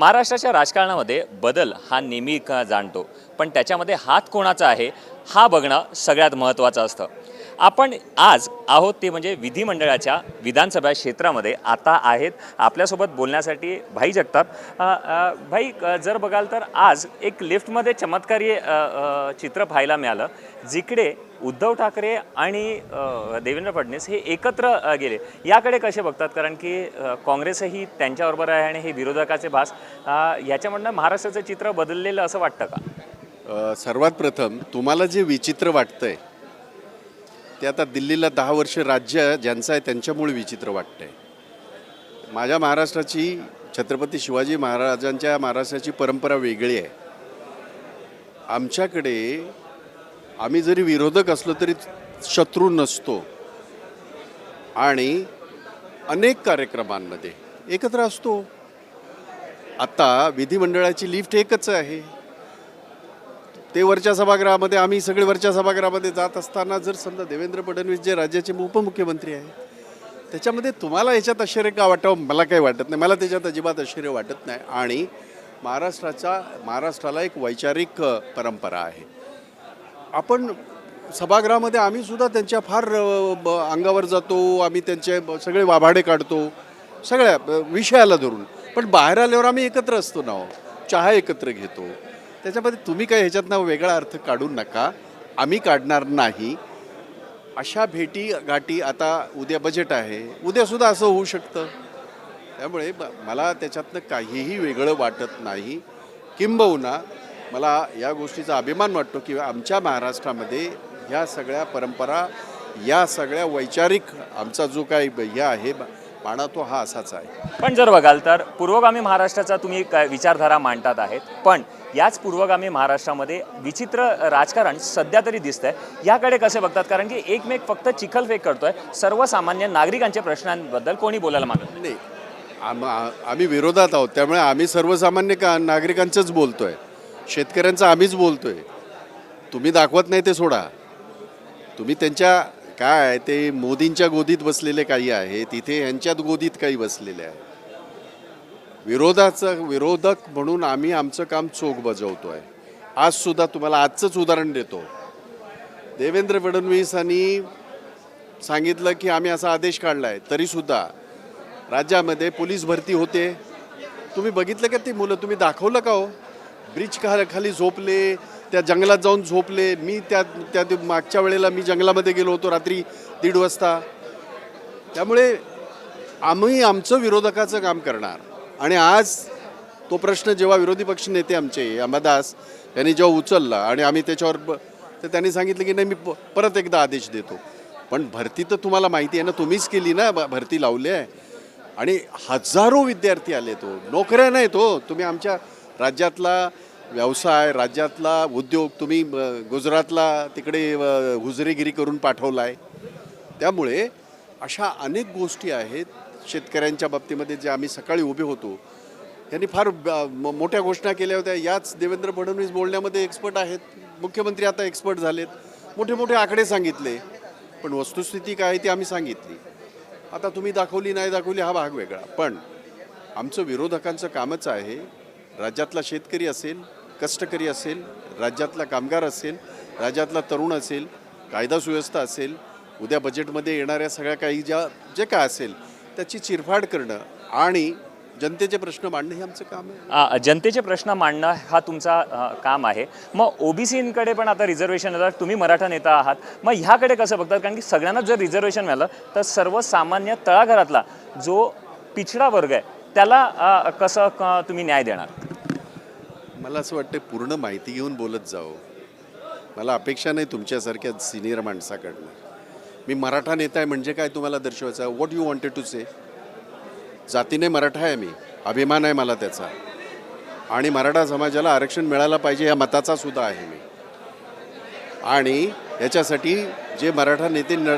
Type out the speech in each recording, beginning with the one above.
महाराष्ट्राच्या राजकारणामध्ये बदल हा नेहमी का जाणतो? पण त्याच्यामध्ये हात कोणाचा आहे? हा बघणं सगळ्यात महत्त्वाचं असतं. आपण आज आहोत ते म्हणजे विधिमंडळाच्या विधानसभा क्षेत्रामध्ये. आता आहेत. आपल्यासोबत बोलण्यासाठी भाई जगताप. भाई जर बघाल तर आज एक लिफ्टमध्ये चमत्कारी चित्र पाहायला मिळालं जिकडे उद्धव ठाकरे आणि देवेंद्र फडणवीस हे एकत्र गेले. याकडे कसे बघतात? कारण की काँग्रेसही त्यांच्याबरोबर आहे आणि हे विरोधकाचे भास. याच्यामधनं महाराष्ट्राचं चित्र बदललेलं असं वाटतं का? सर्वात प्रथम तुम्हाला जे विचित्र वाटतंय ते आता दिल्लीला दहा वर्ष राज्य ज्यांचं आहे त्यांच्यामुळे विचित्र वाटतंय. माझ्या महाराष्ट्राची छत्रपती शिवाजी महाराजांच्या महाराष्ट्राची परंपरा वेगळी आहे. आमच्याकडे आम्ही जरी विरोधक असलो तरी शत्रू नसतो. आणि अनेक कार्यक्रमांमध्ये एकत्र असतो. आता विधिमंडळाची लिफ्ट एकच आहे. ते वरच्या सभागृहामध्ये आम्ही सगळे वरच्या सभागृहामध्ये जात असताना जर समजा देवेंद्र फडणवीस जे राज्याचे उपमुख्यमंत्री आहे त्याच्यामध्ये तुम्हाला याच्यात आश्चर्य का वाटावं? मला काही वाटत नाही. मला त्याच्यात अजिबात आश्चर्य वाटत नाही. आणि महाराष्ट्राचा महाराष्ट्राला एक वैचारिक परंपरा आहे. आपण सभागृहामध्ये आम्ही सुद्धा त्यांच्या फार ब- अंगावर जातो. आम्ही त्यांचे सगळे वाभाडे काढतो. सगळ्या विषयाला धरून. पण बाहेर आल्यावर आम्ही एकत्र असतो ना हो. चहा एकत्र घेतो. त्याच्यामध्ये तुम्ही काही ह्याच्यातनं वेगळा अर्थ काढू नका. आम्ही काढणार नाही. अशा भेटी गाठी आता उद्या बजेट आहे. उद्यासुद्धा असं होऊ शकतं. त्यामुळे ब- मला त्याच्यातनं काहीही वेगळं वाटत नाही. किंबहुना मला या गोष्टीचा अभिमान वाटतो की आमच्या महाराष्ट्रामध्ये ह्या सगळ्या परंपरा या सगळ्या वैचारिक आमचा जो काही हे आहे बाणा तो हा असाच आहे. पण जर बघाल तर पूर्वगामी महाराष्ट्राचा तुम्ही काय विचारधारा मांडतात आहेत पण याच पूर्वगामी महाराष्ट्रामध्ये विचित्र राजकारण सध्या तरी दिसतंय. याकडे कसे बघतात? कारण की एकमेक फक्त चिखलफेक करतोय. सर्वसामान्य नागरिकांच्या प्रश्नांबद्दल कोणी बोलायला मागत नाही. आम आम्ही विरोधात आहोत. त्यामुळे आम्ही सर्वसामान्य का नागरिकांचंच बोलतोय. शेतकऱ्यांचं आम्हीच बोलतोय. तुम्ही दाखवत नाही ते सोडा. तुम्ही त्यांच्या काय ते मोदींच्या गोदीत बसलेले काही आहे तिथे यांच्यात गोदीत काही बसलेले आहे. विरोधाचं विरोधक म्हणून आम्ही आमचं काम चोख बजावतो आहे आजसुद्धा तुम्हाला आजचंच उदाहरण देतो. देवेंद्र फडणवीसांनी सांगितलं की आम्ही असा आदेश काढला आहे तरीसुद्धा राज्यामध्ये पोलीस भरती होते. तुम्ही बघितलं का ती मुलं? तुम्ही दाखवलं का हो? ब्रिज खा खाली झोपले त्या जंगलात जाऊन झोपले. मी त्या त्या मागच्या वेळेला मी जंगलामध्ये गेलो होतो रात्री दीड वाजता. त्यामुळे आम्ही आमचं विरोधकाचं काम करणार. आणि आज तो प्रश्न जेव्हा विरोधी पक्ष नेते आमचे अंबादास यांनी जेव्हा उचलला आणि आम्ही त्याच्यावर तर त्यांनी सांगितलं की नाही मी परत एकदा आदेश देतो. पण भरती तर तुम्हाला माहिती आहे ना तुम्हीच केली ना भरती लावली आहे. आणि हजारो विद्यार्थी आले तो हो. नोकऱ्या नाही तो हो. तुम्ही आमच्या राज्यातला व्यवसाय राज्यातला उद्योग तुम्ही गुजरातला तिकडे अ, हुजरेगिरी करून पाठवला आहे त्यामुळे अशा अनेक गोष्टी आहेत शेतकऱ्यांच्या बाबतीमध्ये जे आम्ही सकाळी उभे होतो. यांनी फार मोठ्या घोषणा केल्या होत्या याच देवेंद्र फडणवीस बोलण्यामध्ये एक्सपर्ट आहेत. मुख्यमंत्री आता एक्सपर्ट झालेत. मोठे मोठे आकडे सांगितले पण वस्तुस्थिती काय आहे ती आम्ही सांगितली. आता तुम्ही दाखवली नाही दाखवली हा भाग वेगळा. पण आमचं विरोधकांचं कामच आहे राज्यातला शेतकरी असेल कष्टकरी असेल राज्यातला कामगार असेल राज्यातला तरुण असेल कायदा सुव्यवस्था असेल उद्या बजेटमध्ये येणाऱ्या सगळ्या काही ज्या जे काय असेल त्याची चिरफाड करणं आणि जनतेचे प्रश्न मांडणं हे आमचं काम आहे. जनतेचे प्रश्न मांडणं हा तुमचा काम आहे. मग ओबीसीकडे पण आता रिझर्वेशन येतात तुम्ही मराठा नेता आहात. मग ह्याकडे कसं बघतात? कारण की सगळ्यांनाच जर रिझर्वेशन मिळालं तर सर्वसामान्य तळाघरातला जो पिछडा वर्ग आहे त्याला कसं क- तुम्ही न्याय देणार? मला असं वाटतं पूर्ण माहिती घेऊन बोलत जावं मला अपेक्षा नाही तुमच्यासारख्या सिनियर माणसाकडनं. मी मराठा नेता आहे म्हणजे काय तुम्हाला दर्शवायचं आहे? What you wanted to say जातीने Maratha आहे मी. अभिमान आहे मला त्याचा. आणि मराठा समाजाला आरक्षण मिळायला पाहिजे या मताचा सुद्धा आहे मी. आणि याच्यासाठी जे मराठा नेते न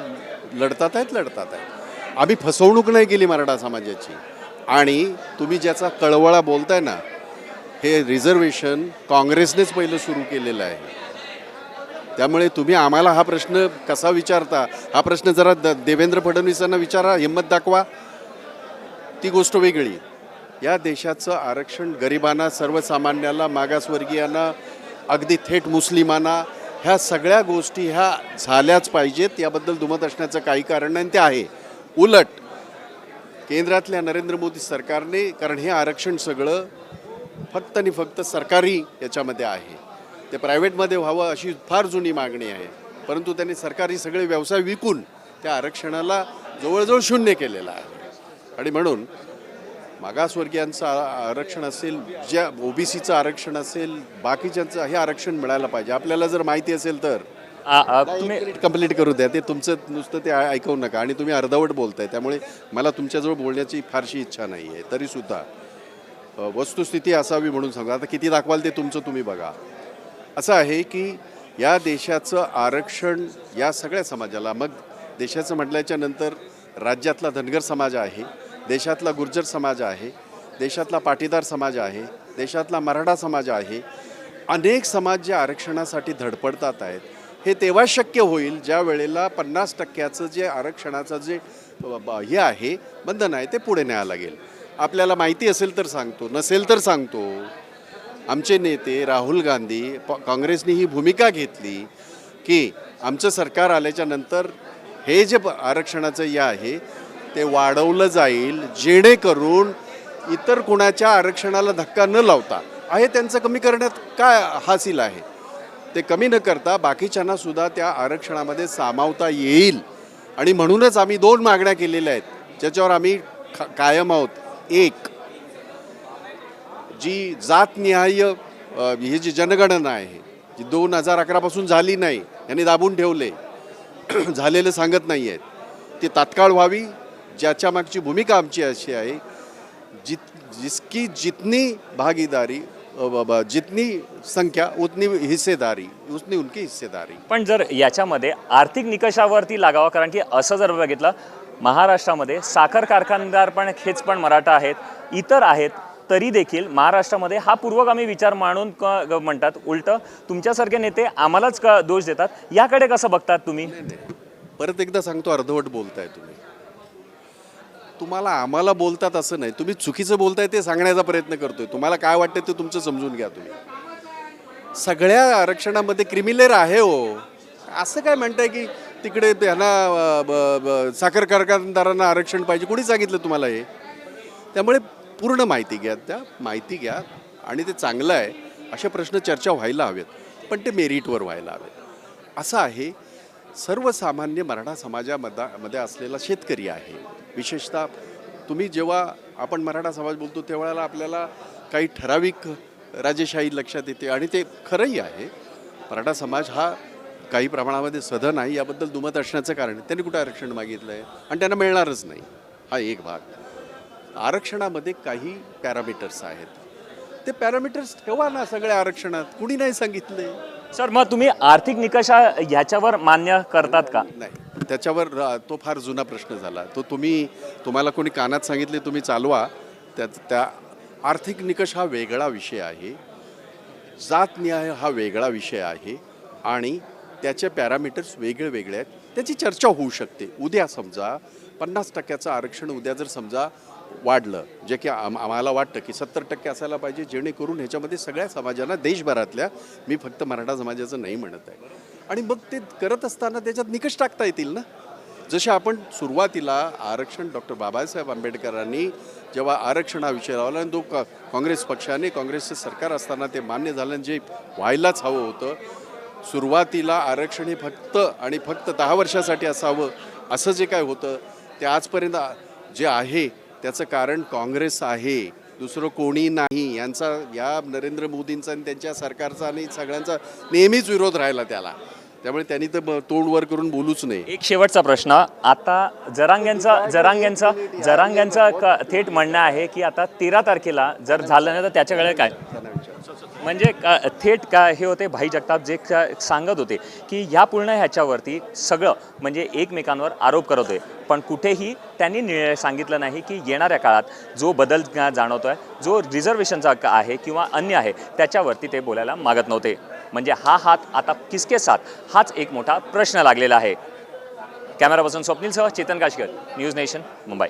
लढतात आहेत लढतात आहेत. आम्ही फसवणूक नाही केली मराठा समाजाची. आणि तुम्ही ज्याचा कळवळा बोलताय ना हे रिझर्वेशन काँग्रेसनेच पहिलं सुरू केलेलं आहे. त्यामुळे तुम्ही आम्हाला हा प्रश्न कसा विचारता? हा प्रश्न जरा द देवेंद्र फडणवीसांना विचारा हिंमत दाखवा. ती गोष्ट वेगळी. या देशाचं आरक्षण गरिबांना सर्वसामान्याला मागासवर्गीयांना अगदी थेट मुस्लिमांना ह्या सगळ्या गोष्टी ह्या झाल्याच पाहिजेत. याबद्दल दुमत असण्याचं काही कारण नाही. ते आहे. उलट केंद्रातल्या नरेंद्र मोदी सरकारने कारण हे आरक्षण सगळं फक्त आणि फक्त सरकारी याच्यामध्ये आहे. ते प्रायव्हेटमध्ये व्हावं अशी फार जुनी मागणी आहे. परंतु त्यांनी सरकारी सगळे व्यवसाय विकून त्या आरक्षणाला जवळजवळ शून्य केलेलं आहे. आणि म्हणून मागासवर्गीयांचं आरक्षण असेल ज्या ओबीसीचं आरक्षण असेल बाकीच्यांचं हे आरक्षण मिळायला पाहिजे. आपल्याला जर माहिती असेल तर. तुम्ही कंप्लीट करू द्या. ते तुमचं नुसतं ते ऐकवू नका. आणि तुम्ही अर्धवट बोलताय. त्यामुळे मला तुमच्याजवळ बोलण्याची फारशी इच्छा नाही आहे तरीसुद्धा वस्तुस्थिती असावी म्हणून सांगा आता किती दाखवाल ते तुमचं तुम्ही बघा. असं आहे की या देशाचं आरक्षण या सगळ्या समाजाला मग देशाचं म्हटल्याच्या नंतर राज्यातला धनगर समाज आहे देशातला गुर्जर समाज आहे देशातला पाटीदार समाज आहे देशातला मराठा समाज आहे अनेक समाज जे आरक्षणासाठी धडपडतात आहेत हे तेव्हा शक्य होईल ज्या वेळेला पन्नास टक्क्याचं जे आरक्षणाचं जे हे आहे बंधन आहे ते पुढे न्यायला लागेल. आपल्याला माहिती असेल तर सांगतो नसेल तर सांगतो. आमचे नेते राहुल गांधी काँग्रेसने ही भूमिका घेतली की आमचं सरकार आल्याच्यानंतर हे जे प- आरक्षणाचं हे आहे ते वाढवलं जाईल जेणेकरून इतर कुणाच्या आरक्षणाला धक्का न लावता आहे त्यांचं कमी करण्यात काय हासिल आहे? ते कमी न करता बाकीच्यांना सुद्धा त्या आरक्षणामध्ये सामावता येईल. आणि म्हणूनच आम्ही दोन मागण्या केलेल्या आहेत ज्याच्यावर आम्ही ख- कायम आहोत. एक जी जातनिहाय ही जी जनगणना आहे जी दोन हजार अकरापासून झाली नाही यांनी दाबून ठेवले झालेलं सांगत नाही आहेत. ती तात्काळ व्हावी ज्याच्या मागची भूमिका आमची अशी आहे जित जिसकी जितनी भागीदारी जितनी संख्या उतनी हिस्सेदारी उतनी उनकी हिस्सेदारी. पण जर याच्यामध्ये आर्थिक निकषावरती लागावा कारण की असं जर बघितलं महाराष्ट्रामध्ये साखर कारखानदार पण हेच पण मराठा आहेत इतर आहेत तरी देखील महाराष्ट्रामध्ये हा पूर्वगामी विचार मांडून क- म्हणतात उलटं तुमच्यासारखे नेते आम्हालाच क- दोष देतात. याकडे कसं बघतात तुम्ही? परत एकदा सांगतो अर्धवट बोलताय तुम्ही. तुम्हाला आम्हाला बोलतात असं नाही. तुम्ही चुकीचं बोलताय ते सांगण्याचा प्रयत्न करतोय. तुम्हाला काय वाटतं ते तुमचं समजून घ्या तुम्ही. सगळ्या आरक्षणामध्ये क्रिमिलेर आहे हो. असं काय म्हणताय की तिकडे त्यांना ब- ब- साखर कारखानदारांना आरक्षण पाहिजे. कोणी सांगितलं तुम्हाला हे? त्यामुळे पूर्ण माहिती घ्या त्या माहिती घ्या आणि ते चांगलं आहे. असे प्रश्न चर्चा व्हायला हवेत पण ते मेरिटवर व्हायला हवेत. असं आहे सर्वसामान्य मराठा समाजामध्ये मध्ये असलेला शेतकरी आहे. विशेषतः तुम्ही जेव्हा आपण मराठा समाज बोलतो तेव्हाला आपल्याला काही ठराविक राजेशाही लक्षात येते आणि ते खरंही आहे. मराठा समाज हा काही प्रमाणामध्ये सधन आहे याबद्दल दुमत असण्याचं कारण आहे. त्यांनी कुठं आरक्षण मागितलं आहे आणि त्यांना मिळणारच नाही. हा एक भाग. आरक्षणामध्ये काही पॅरामीटर्स आहेत. ते पॅरामीटर्स ठेवा ना सगळ्या आरक्षणात. कुणी नाही सांगितले सर मग तुम्ही आर्थिक निकषा ह्याच्यावर मान्य करतात का? नाही. त्याच्यावर तो फार जुना प्रश्न झाला. तो तुम्ही तुम्हाला कोणी कानात सांगितले तुम्ही चालवा. त्या त्या आर्थिक निकष हा वेगळा विषय आहे. जात न्याय हा वेगळा विषय आहे. आणि त्याचे पॅरामीटर्स वेगळे वेगळे आहेत. त्याची चर्चा होऊ शकते. उद्या समजा पन्नास टक्क्याचं आरक्षण उद्या जर समजा वाढलं जे की आम आम्हाला वाटतं की सत्तर टक्के असायला पाहिजे जेणेकरून ह्याच्यामध्ये सगळ्या समाजांना देशभरातल्या मी फक्त मराठा समाजाचं नाही म्हणत आहे. आणि मग ते करत असताना त्याच्यात निकष टाकता येतील ना? जसे आपण सुरुवातीला आरक्षण डॉक्टर बाबासाहेब आंबेडकरांनी जेव्हा आरक्षण हा विषय लावला आणि तो काँग्रेस पक्षाने काँग्रेसचं सरकार असताना ते मान्य झालं जे व्हायलाच हवं होतं सुरुवातीला आरक्षण हे फक्त आणि फक्त दहा वर्षासाठी असावं असं जे काय होतं ते आजपर्यंत जे आहे त्याचं कारण काँग्रेस आहे. दुसरं कोणी नाही. यांचा या नरेंद्र मोदींचा आणि त्यांच्या सरकारचा आणि सगळ्यांचा नेहमीच विरोध राहिला त्याला. त्यामुळे त्यांनी तर तोंड वर करून बोलूच नाही एक शेवटचा प्रश्न. आता जरांग्यांचा जरांग्यांचा जरांग्यांचा थेट म्हणणं आहे की आता तेरा तारखेला जर झालं नाही तर त्याच्याकडे काय? त्यांना विचार. म्हणजे का- थेट का हे होते भाई जगताप जे सांगत होते की ह्या पूर्ण ह्याच्यावरती सगळं म्हणजे एकमेकांवर आरोप करत होते. पण कुठेही त्यांनी नि- सांगितलं नाही की येणाऱ्या काळात जो बदल जाणवतो आहे जो रिझर्वेशनचा आहे किंवा अन्य आहे त्याच्यावरती ते बोलायला मागत नव्हते. म्हणजे हा हात आता किसके साथ हाच एक मोठा प्रश्न लागलेला आहे. कॅमेरापासून स्वप्नीलसह चेतन काशकर न्यूज नेशन मुंबई.